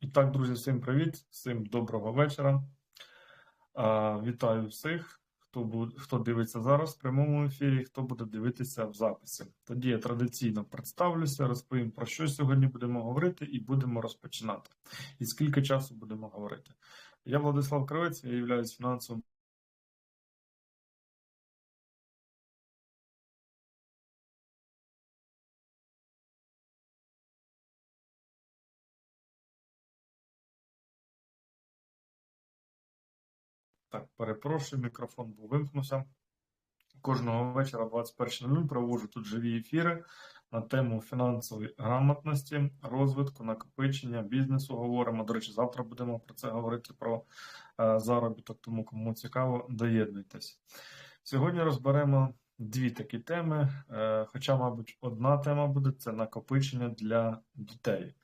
І так, друзі, всім привіт, всім доброго вечора. Вітаю всіх, хто буде, хто дивиться зараз в прямому ефірі, хто буде дивитися в записі. Тоді я традиційно представлюся, розповім про що сьогодні будемо говорити, і будемо розпочинати. І скільки часу будемо говорити. Я Владислав Кривець, я являюсь фінансовим. Так, перепрошую, мікрофон був вимкнувся. Кожного вечора 21.00 проводжу тут живі ефіри на тему фінансової грамотності, розвитку, накопичення, бізнесу говоримо. До речі, завтра будемо про це говорити про е, заробіток, тому кому цікаво, доєднуйтесь. Сьогодні розберемо дві такі теми, е, хоча, мабуть, одна тема буде це накопичення для дітей.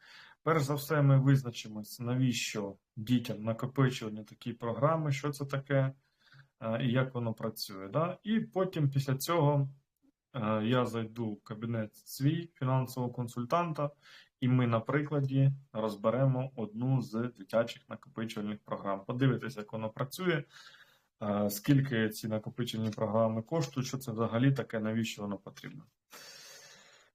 Перш за все, ми визначимось, навіщо дітям накопичування такі програми, що це таке е, і як воно працює. Да? І потім після цього е, я зайду в кабінет свій фінансового консультанта, і ми на прикладі розберемо одну з дитячих накопичувальних програм. Подивитися, як воно працює, е, скільки ці накопичувальні програми коштують, що це взагалі таке, навіщо воно потрібно.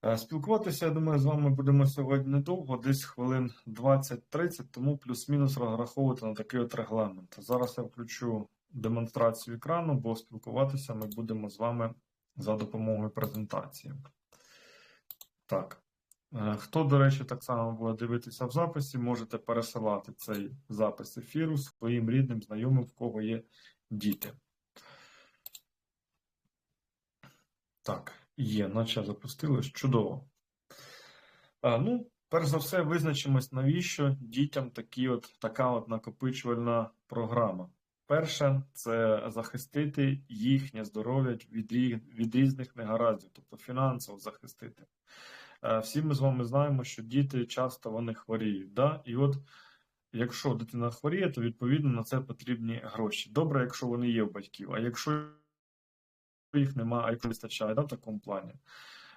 Е, Спілкуватися, я думаю, з вами будемо сьогодні недовго, десь хвилин 20-30, тому плюс-мінус розраховувати на такий от регламент. Зараз я включу демонстрацію екрану, бо спілкуватися ми будемо з вами за допомогою презентації. Так. Е, Хто, до речі, так само буде дивитися в записі, можете пересилати цей запис ефіру своїм рідним, знайомим, в кого є діти. Так. Є, наче запустилось. Чудово. А, ну, перш за все, визначимось, навіщо дітям такі от, така от накопичувальна програма. Перше, це захистити їхнє здоров'я від, від різних негараздів, тобто фінансово захистити. Е, Всі ми з вами знаємо, що діти часто вони хворіють. Да? І от якщо дитина хворіє, то відповідно на це потрібні гроші. Добре, якщо вони є у батьків, а якщо їх немає, а не вистачає да, в такому плані,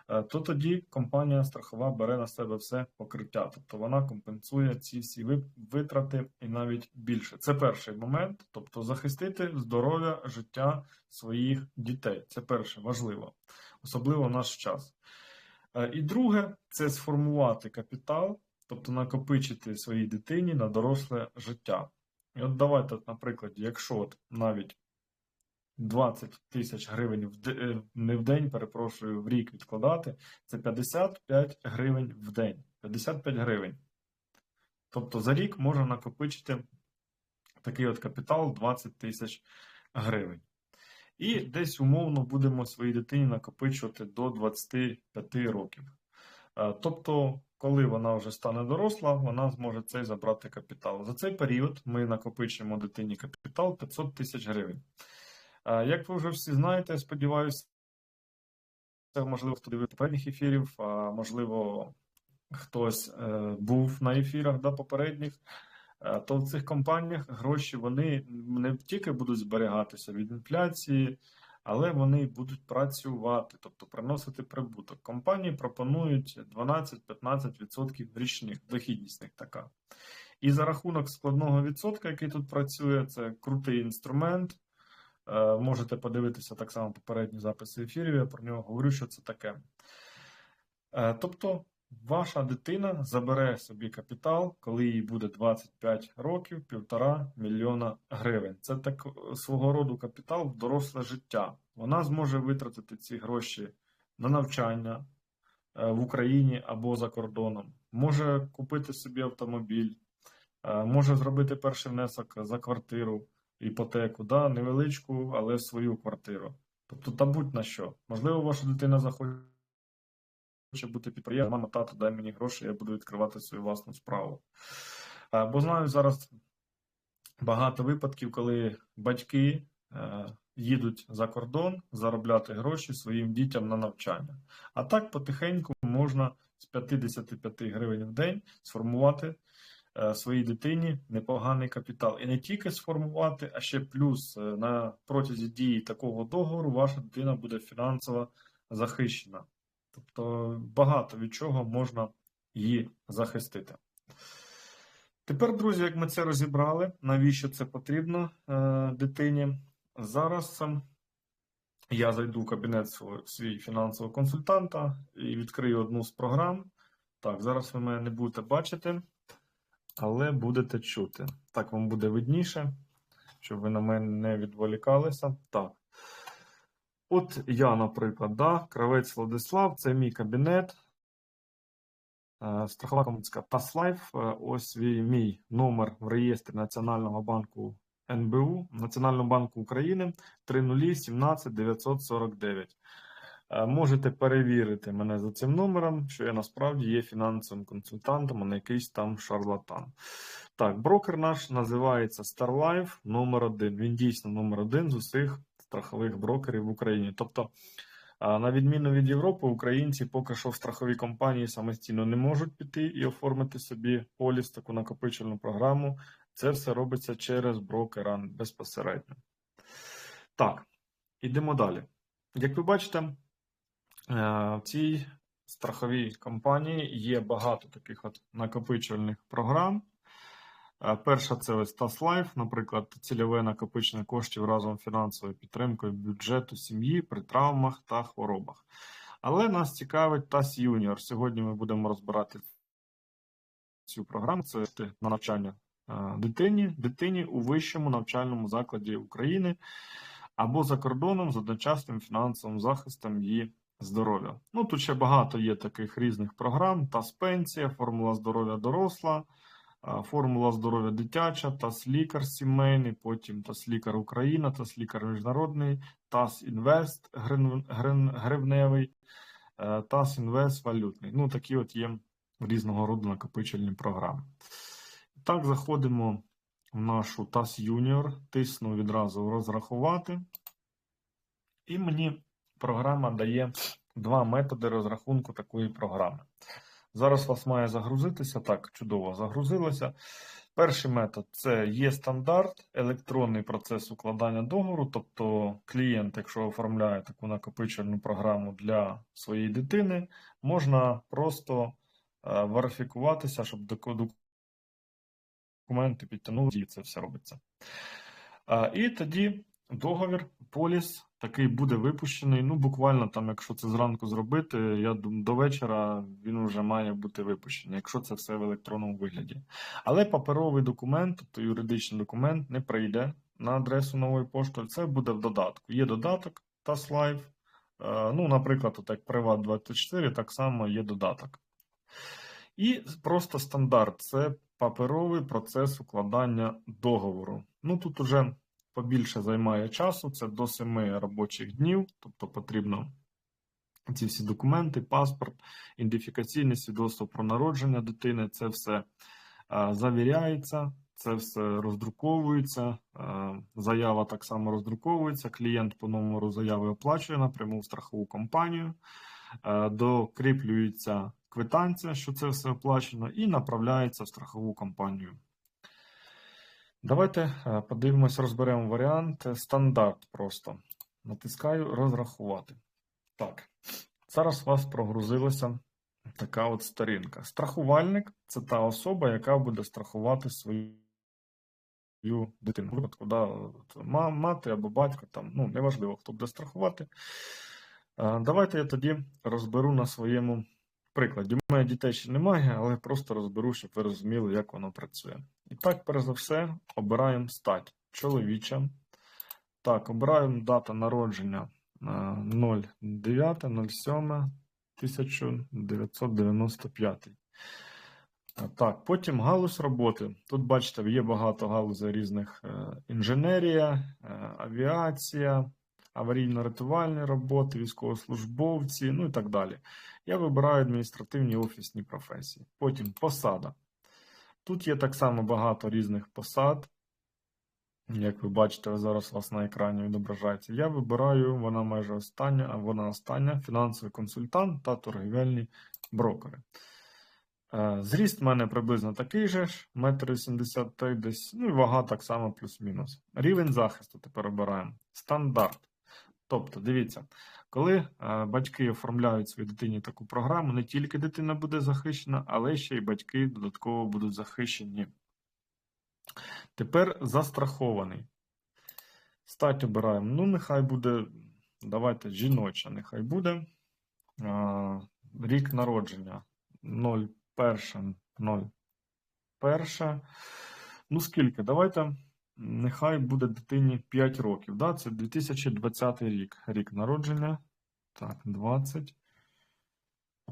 е, то тоді компанія страхова бере на себе все покриття. Тобто вона компенсує ці всі витрати і навіть більше. Це перший момент, тобто захистити здоров'я, життя своїх дітей. Це перше важливо, особливо в наш час. Е, І друге це сформувати капітал, тобто накопичити своїй дитині на доросле життя. І от давайте, наприклад, якщо от навіть 20 тисяч гривень в де- е, не в день, перепрошую, в рік відкладати, це 55 гривень в день. 55 гривень. Тобто за рік можна накопичити такий от капітал 20 тисяч гривень. І десь умовно будемо своїй дитині накопичувати до 25 років. Е, Тобто, коли вона вже стане доросла, вона зможе цей забрати капітал. За цей період ми накопичуємо дитині капітал 500 тисяч гривень. Як ви вже всі знаєте, сподіваюся, можливо, хто дивився попередніх ефірів, а можливо, хтось е, був на ефірах да, попередніх, то в цих компаніях гроші вони не тільки будуть зберігатися від інфляції, але вони будуть працювати, тобто приносити прибуток. Компанії пропонують 12-15% річних, дохідність така. І за рахунок складного відсотка, який тут працює, це крутий інструмент. Е, Можете подивитися так само попередні записи ефірів, я про нього говорю, що це таке. Е, Тобто, ваша дитина забере собі капітал, коли їй буде 25 років, півтора мільйона гривень. Це так свого роду капітал в доросле життя. Вона зможе витратити ці гроші на навчання е, в Україні або за кордоном, може купити собі автомобіль, е, може зробити перший внесок за квартиру іпотеку, да, невеличку, але свою квартиру. Тобто, та будь на що. Можливо, ваша дитина захоче бути підприємцем, мама, тато, дай мені гроші, я буду відкривати свою власну справу. Бо знаю зараз багато випадків, коли батьки е, їдуть за кордон заробляти гроші своїм дітям на навчання. А так потихеньку можна з 55 гривень в день сформувати своїй дитині непоганий капітал. І не тільки сформувати, а ще плюс е, на протязі дії такого договору ваша дитина буде фінансово захищена. Тобто багато від чого можна її захистити. Тепер, друзі, як ми це розібрали, навіщо це потрібно е, дитині? Зараз я зайду в кабінет свій фінансового консультанта і відкрию одну з програм. Так, зараз ви мене не будете бачити, але будете чути. Так вам буде видніше, щоб ви на мене не відволікалися. Так. От я, наприклад, да, Кравець Владислав, це мій кабінет. Е, Страхова компанія Таслайф. Е, Ось мій номер в реєстрі Національного банку НБУ, Національного банку України 30 17 949. Е, Можете перевірити мене за цим номером, що я насправді є фінансовим консультантом, а не якийсь там шарлатан. Так, брокер наш називається StarLife номер 1 Він дійсно номер один з усіх страхових брокерів в Україні. Тобто, на відміну від Європи, українці поки що в страхові компанії самостійно не можуть піти і оформити собі поліс, таку накопичувальну програму. Це все робиться через брокера безпосередньо. Так, ідемо далі. Як ви бачите, е, в цій страховій компанії є багато таких от накопичувальних програм. Е, Перша це ось Life, наприклад, цільове накопичення коштів разом фінансовою підтримкою бюджету сім'ї при травмах та хворобах. Але нас цікавить TAS Junior. Сьогодні ми будемо розбирати цю програму. Це на навчання е, дитині, дитині у вищому навчальному закладі України або за кордоном з одночасним фінансовим захистом її здоров'я. Ну тут ще багато є таких різних програм: TAS Пенсія, Формула здоров'я доросла. Формула здоров'я дитяча, ТАС лікар сімейний, потім ТАС лікар Україна, ТАС лікар міжнародний, ТАС Інвест гривневий, е, ТАС Інвест валютний. Ну, такі от є різного роду накопичувальні програми. Так, заходимо в нашу ТАС Юніор, тисну відразу розрахувати. І мені програма дає два методи розрахунку такої програми. Зараз вас має загрузитися. Так, чудово, загрузилося. Перший метод це є стандарт, електронний процес укладання договору. Тобто клієнт, якщо оформляє таку накопичувальну програму для своєї дитини, можна просто е, верифікуватися, щоб документи підтягнули, і це все робиться. Е, І тоді договір, поліс такий буде випущений. Ну, буквально там, якщо це зранку зробити, я думаю, до вечора він вже має бути випущений, якщо це все в електронному вигляді. Але паперовий документ, тобто юридичний документ, не прийде на адресу нової пошти. Це буде в додатку. Є додаток TASLive. Е, Ну, наприклад, от як Privat24, так само є додаток. І просто стандарт це паперовий процес укладання договору. Ну тут уже побільше займає часу, це до 7 робочих днів, тобто потрібно ці всі документи, паспорт, ідентифікаційне свідоцтво про народження дитини, це все завіряється, це все роздруковується, заява так само роздруковується, клієнт по номеру заяви оплачує напряму в страхову компанію, докріплюється квитанція, що це все оплачено, і направляється в страхову компанію. Давайте е, подивимось, розберемо варіант стандарт просто. Натискаю розрахувати. Так, зараз у вас прогрузилася така от сторінка. Страхувальник це та особа, яка буде страхувати свою дитину. Випадку, да, мати або батько, там, ну, неважливо, хто буде страхувати. Е, Давайте я тоді розберу на своєму прикладі. У мене дітей ще немає, але просто розберу, щоб ви розуміли, як воно працює. І так, перш за все, обираємо стать чоловіча. Так, обираємо дата народження е, 09.07.1995. Е, Так, потім галузь роботи. Тут, бачите, є багато галузей різних е, інженерія, е, авіація, аварійно-рятувальні роботи, військовослужбовці, ну і так далі. Я вибираю адміністративні офісні професії. Потім посада. Тут є так само багато різних посад. Як ви бачите, зараз у вас на екрані відображається. Я вибираю, вона майже остання, а вона остання фінансовий консультант та торгівельні брокери. Е, Зріст в мене приблизно такий же ж, 1,83 м десь, ну і вага так само плюс-мінус. Рівень захисту тепер обираємо. Стандарт. Тобто, дивіться, коли е, батьки оформляють своїй дитині таку програму, не тільки дитина буде захищена, але ще й батьки додатково будуть захищені Тепер застрахований. Стать обираємо. Ну, нехай буде. Давайте жіноча, нехай буде. Рік народження 01, 01. Ну, скільки? Давайте. Нехай буде дитині 5 років. Да? Це 2020 рік. Рік народження. Так, 20.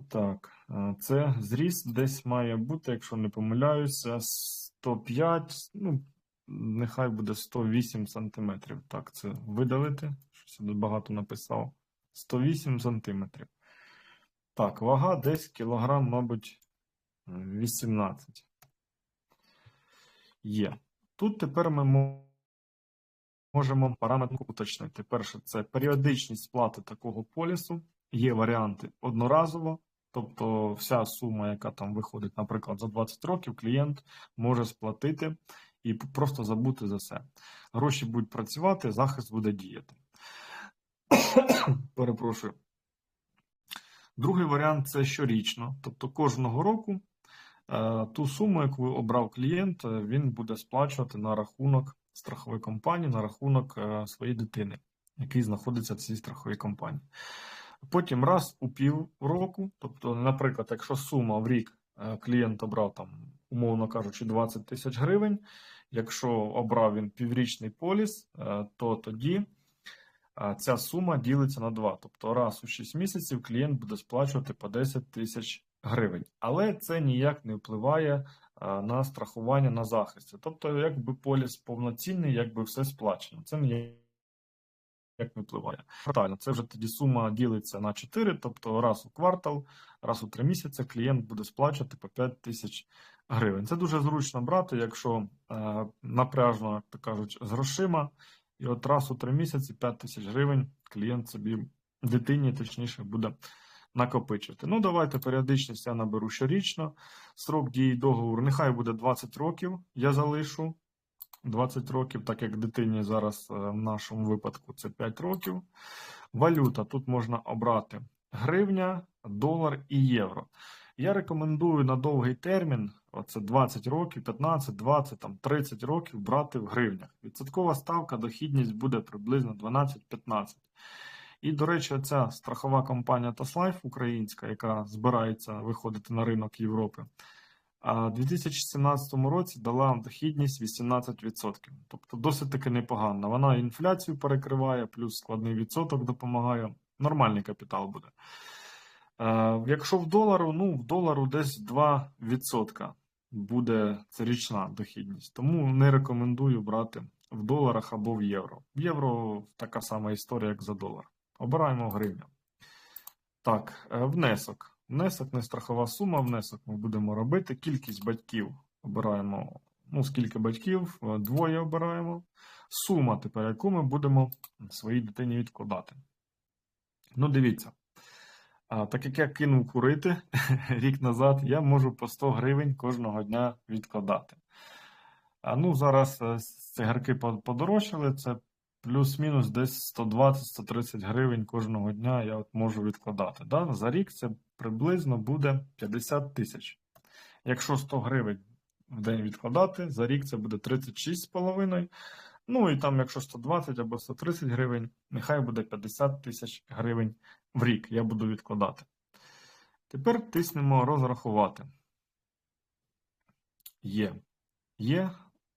Так, е, це зріст десь має бути, якщо не помиляюся, 105, ну, нехай буде 108 сантиметрів. Так, це видалити. Щось я багато написав. 108 сантиметрів. Так, вага десь кілограм, мабуть, 18. Є. Тут тепер ми можемо параметр уточнити. Перше, це періодичність сплати такого полісу. Є варіанти одноразово, тобто вся сума, яка там виходить, наприклад, за 20 років, клієнт може сплатити і просто забути за все. Гроші будуть працювати, захист буде діяти. Перепрошую. Другий варіант це щорічно, тобто кожного року ту суму, яку обрав клієнт, е, він буде сплачувати на рахунок страхової компанії, на рахунок е, своєї дитини, який знаходиться в цій страховій компанії. Потім раз у півроку, тобто, наприклад, якщо сума в рік е, клієнт обрав там, умовно кажучи, 20 тисяч гривень, якщо обрав він піврічний поліс, е, то тоді ця сума ділиться на 2. Тобто раз у 6 місяців клієнт буде сплачувати по 10 тисяч гривень. Але це ніяк не впливає на страхування на захисті. Тобто, якби поліс повноцінний, якби все сплачено. Це ніяк не впливає. Правильно, це вже тоді сума ділиться на 4, тобто раз у квартал, раз у 3 місяці клієнт буде сплачувати по 5 тисяч гривень. Це дуже зручно брати, якщо е, напряжно, як то кажуть, з грошима. І от раз у три місяці 5 тисяч гривень клієнт собі дитині, точніше, буде накопичувати. Ну, давайте періодичність я наберу щорічно. Срок дії договору нехай буде 20 років. Я залишу 20 років, так як дитині зараз е, в нашому випадку це 5 років. Валюта тут можна обрати гривня, долар і євро. Я рекомендую на довгий термін, оце 20 років, 15, 20, там 30 років брати в гривнях. Відсоткова ставка, дохідність буде приблизно 12-15. І, до речі, ця страхова компанія Таслайф українська, яка збирається виходити на ринок Європи, в 2017 році дала дохідність 18%. Тобто досить таки непогана. Вона інфляцію перекриває, плюс складний відсоток допомагає. Нормальний капітал буде. Якщо в долару, ну в долару десь 2% буде це річна дохідність. Тому не рекомендую брати в доларах або в євро. В євро така сама історія, як за долар. Обираємо гривню. Так, е, внесок. Внесок не страхова сума, внесок ми будемо робити. Кількість батьків обираємо. Ну, скільки батьків, Е, двоє обираємо. Сума тепер, яку ми будемо своїй дитині відкладати. Ну, дивіться. Так як я кинув курити рік назад, я можу по 100 гривень кожного дня відкладати. А ну, зараз е, цигарки подорожчали, це плюс-мінус десь 120-130 гривень кожного дня я от можу відкладати. Да? За рік це приблизно буде 50 тисяч. Якщо 100 гривень в день відкладати, за рік це буде 36,5. Ну і там, якщо 120 або 130 гривень, нехай буде 50 тисяч гривень в рік я буду відкладати. Тепер тиснемо розрахувати. Є. Є.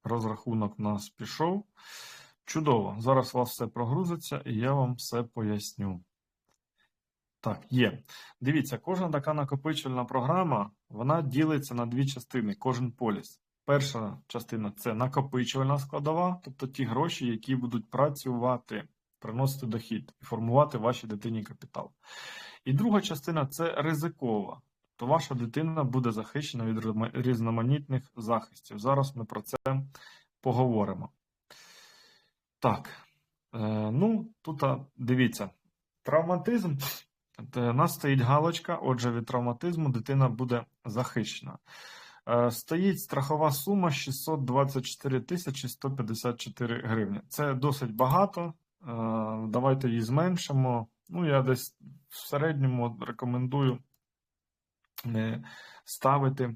Розрахунок у нас пішов. Чудово. Зараз у вас все прогрузиться і я вам все поясню. Так, є. Дивіться, кожна така накопичувальна програма, вона ділиться на дві частини, кожен поліс. Перша частина це накопичувальна складова, тобто ті гроші, які будуть працювати, приносити дохід і формувати вашій дитині капітал. І друга частина це ризикова. То ваша дитина буде захищена від різноманітних захистів. Зараз ми про це поговоримо. Так, е, ну тут дивіться, травматизм. У нас стоїть галочка, отже, від травматизму дитина буде захищена. Е, Стоїть страхова сума 624 тисячі 154 гривні. Це досить багато. Е, Давайте її зменшимо. Ну, я десь в середньому рекомендую ставити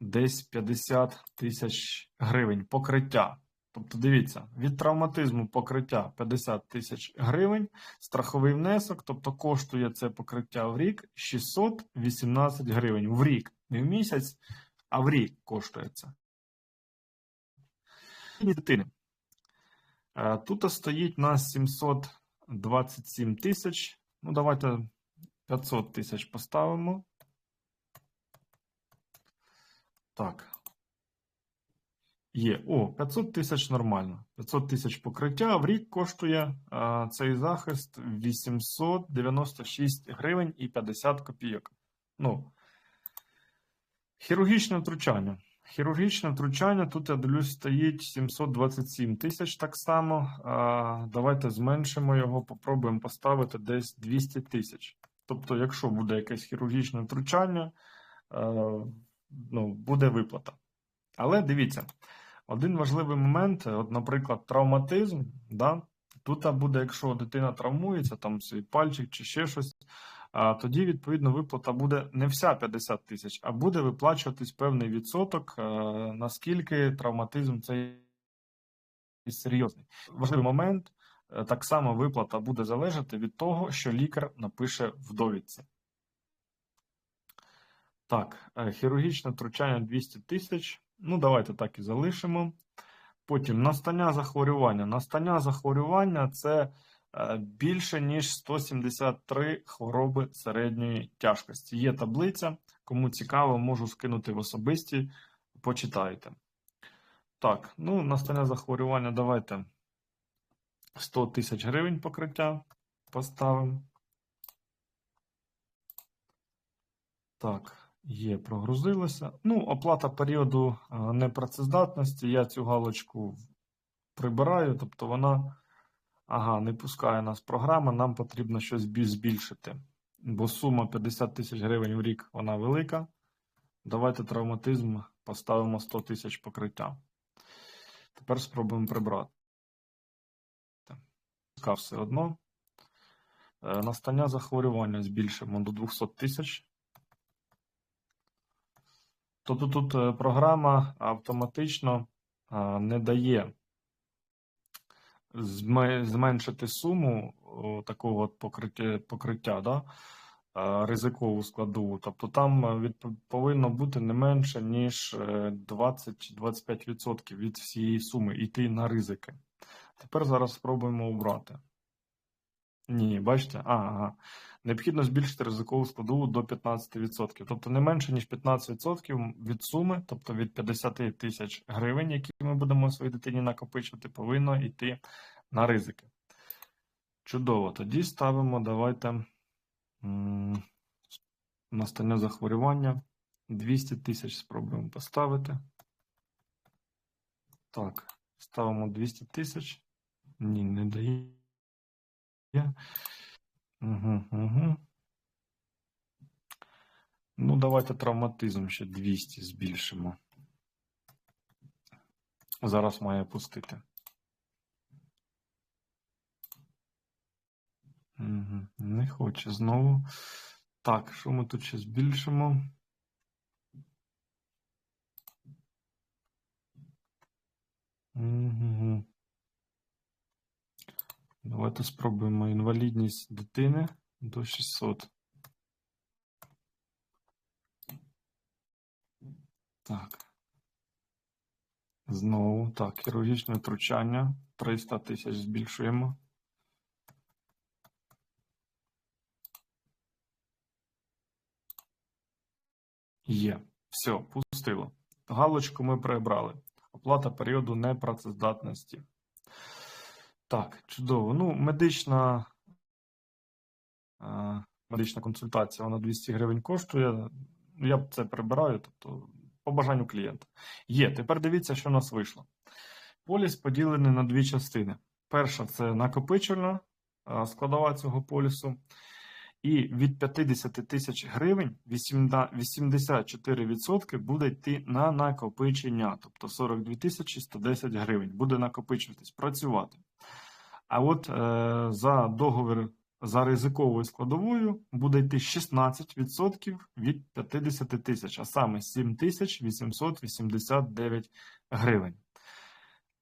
десь 50 тисяч гривень покриття. Тобто, дивіться, від травматизму покриття 50 тисяч гривень, страховий внесок, тобто коштує це покриття в рік 618 гривень в рік, не в місяць, а в рік коштує це. Дитини. Е, Тут стоїть на 727 тисяч. Ну, давайте 500 тисяч поставимо. Так. Є. О, 500 тисяч нормально. 500 тисяч покриття, в рік коштує а, цей захист 896 гривень і 50 копійок. Ну, хірургічне втручання. Хірургічне втручання, тут я дивлюсь, стоїть 727 тисяч так само. А, давайте зменшимо його, попробуємо поставити десь 200 тисяч. Тобто, якщо буде якесь хірургічне втручання, а, ну, буде виплата. Але дивіться, один важливий момент, от, наприклад, травматизм, да? тут буде, якщо дитина травмується, там свій пальчик чи ще щось, тоді, відповідно, виплата буде не вся 50 тисяч, а буде виплачуватись певний відсоток, наскільки травматизм цей серйозний. Важливий момент, е, так само виплата буде залежати від того, що лікар напише в довідці. Так, е, хірургічне втручання 200 тисяч. Ну, давайте так і залишимо. Потім настання захворювання. Настання захворювання це е, більше, ніж 173 хвороби середньої тяжкості. Є таблиця. Кому цікаво, можу скинути в особисті, почитайте. Так, ну, настання захворювання давайте 100 тисяч гривень покриття поставимо. Так. Є, прогрузилося. Ну, оплата періоду непрацездатності. Я цю галочку прибираю, тобто вона ага, не пускає нас програма, нам потрібно щось бі- збільшити. Бо сума 50 тисяч гривень в рік вона велика. Давайте травматизм поставимо 100 тисяч покриття. Тепер спробуємо прибрати. Все одно. Е, Настання захворювання збільшимо до 200 тисяч. Тобто тут е, програма автоматично не дає зменшити суму такого от покриття, покриття да, ризикову складову. Тобто там е, від, повинно бути не менше, ніж е, 20-25% від всієї суми йти на ризики. Тепер зараз спробуємо обрати. Ні, бачите? Ага. Необхідно збільшити ризикову складову до 15%. Тобто не менше, ніж 15% від суми, тобто від 50 тисяч гривень, які ми будемо своїй дитині накопичувати, повинно йти на ризики. Чудово. Тоді ставимо, давайте настання захворювання. 200 тисяч спробуємо поставити. Так, ставимо 200 тисяч. Ні, не дає. Угу. Ну, давайте травматизм ще 200 збільшимо. Зараз має пустити. Угу. Не хоче знову. Так, що ми тут ще збільшимо? Угу. Давайте спробуємо інвалідність дитини до 600. Так. Знову. Так, хірургічне втручання. 300 тисяч збільшуємо. Є. Все, пустило. Галочку ми прибрали. Оплата періоду непрацездатності. Так, чудово. Ну, медична, е, медична консультація, вона 200 гривень коштує. Я це прибираю, тобто по бажанню клієнта. Є. Тепер дивіться, що у нас вийшло. Поліс поділений на дві частини. Перша це накопичувальна е, складова цього полісу. І від 50 тисяч гривень 84% буде йти на накопичення, тобто 42 тисячі 110 гривень буде накопичуватись, працювати. А от е, за договір за ризиковою складовою буде йти 16% від 50 тисяч, а саме 7889 гривень.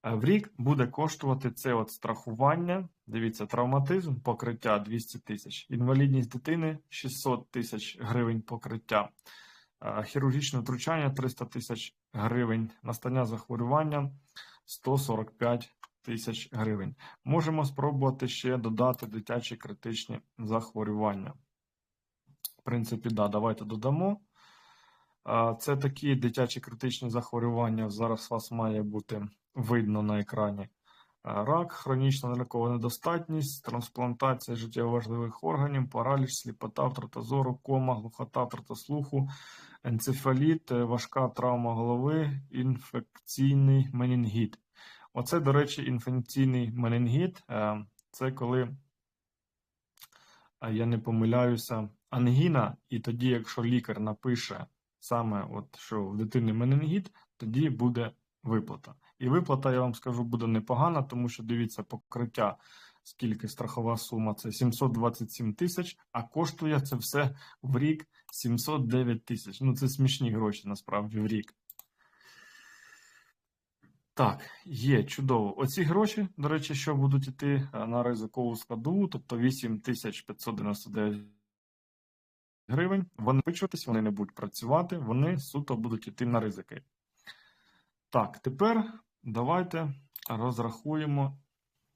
Е, В рік буде коштувати це от страхування. Дивіться, травматизм, покриття 200 тисяч, інвалідність дитини 600 тисяч гривень покриття, е, хірургічне втручання 300 тисяч гривень, настання захворювання 145 тисяч гривень. Можемо спробувати ще додати дитячі критичні захворювання. В принципі, да, давайте додамо. Це такі дитячі критичні захворювання. Зараз вас має бути видно на екрані. Рак, хронічна ниркова недостатність, трансплантація життєво важливих органів, параліч, сліпота, втрата зору, кома, глухота, втрата слуху, енцефаліт, е, важка травма голови, інфекційний менінгіт. Оце, до речі, інфекційний менінгіт. Е, Це коли, е, я не помиляюся, ангіна, і тоді, якщо лікар напише саме, от, що в дитини менінгіт, тоді буде виплата. І виплата, я вам скажу, буде непогана, тому що дивіться, покриття, скільки страхова сума, це 727 тисяч, а коштує це все в рік 709 тисяч. Ну, це смішні гроші насправді в рік. Так, є чудово. Оці гроші, до речі, що будуть йти е, на ризикову складову, тобто 8599 гривень, вони вичуватись, вони не будуть працювати, вони суто будуть йти на ризики. Так, тепер давайте розрахуємо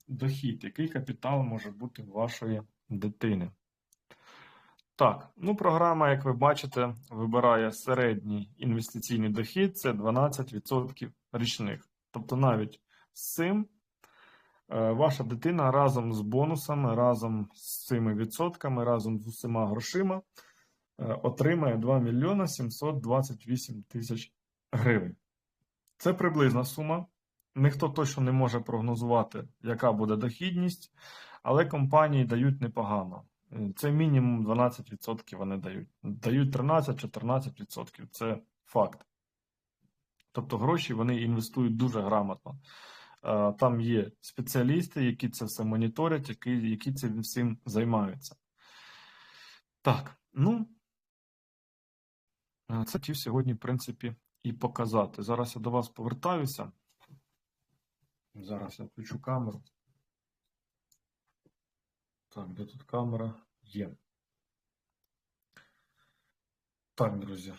дохід, який капітал може бути вашої дитини. Так, ну програма, як ви бачите, вибирає середній інвестиційний дохід це 12% річних. Тобто навіть з цим е, ваша дитина разом з бонусами, разом з цими відсотками, разом з усіма грошима е, отримає 2 мільйона 728 тисяч гривень. Це приблизна сума. Ніхто точно не може прогнозувати, яка буде дохідність, але компанії дають непогано. Е, Це мінімум 12% вони дають. Дають 13-14%. Це факт. Тобто гроші вони інвестують дуже грамотно. Е, Там є спеціалісти, які це все моніторять, які, які цим всім займаються. Так, ну е, це хотів сьогодні, в принципі, і показати. Зараз я до вас повертаюся. Зараз я включу камеру. Так, де тут камера? Є. Так, друзі.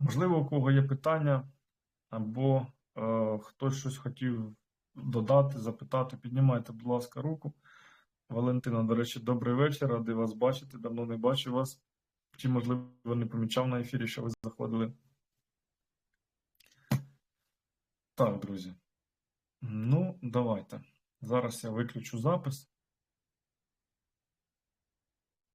Можливо, у кого є питання, або е, хтось щось хотів додати, запитати, піднімайте, будь ласка, руку. Валентина, до речі, добрий вечір, радий вас бачити. Давно не бачив вас. Чи, можливо, не помічав на ефірі, що ви заходили. Так, друзі. Ну, давайте. Зараз я виключу запис.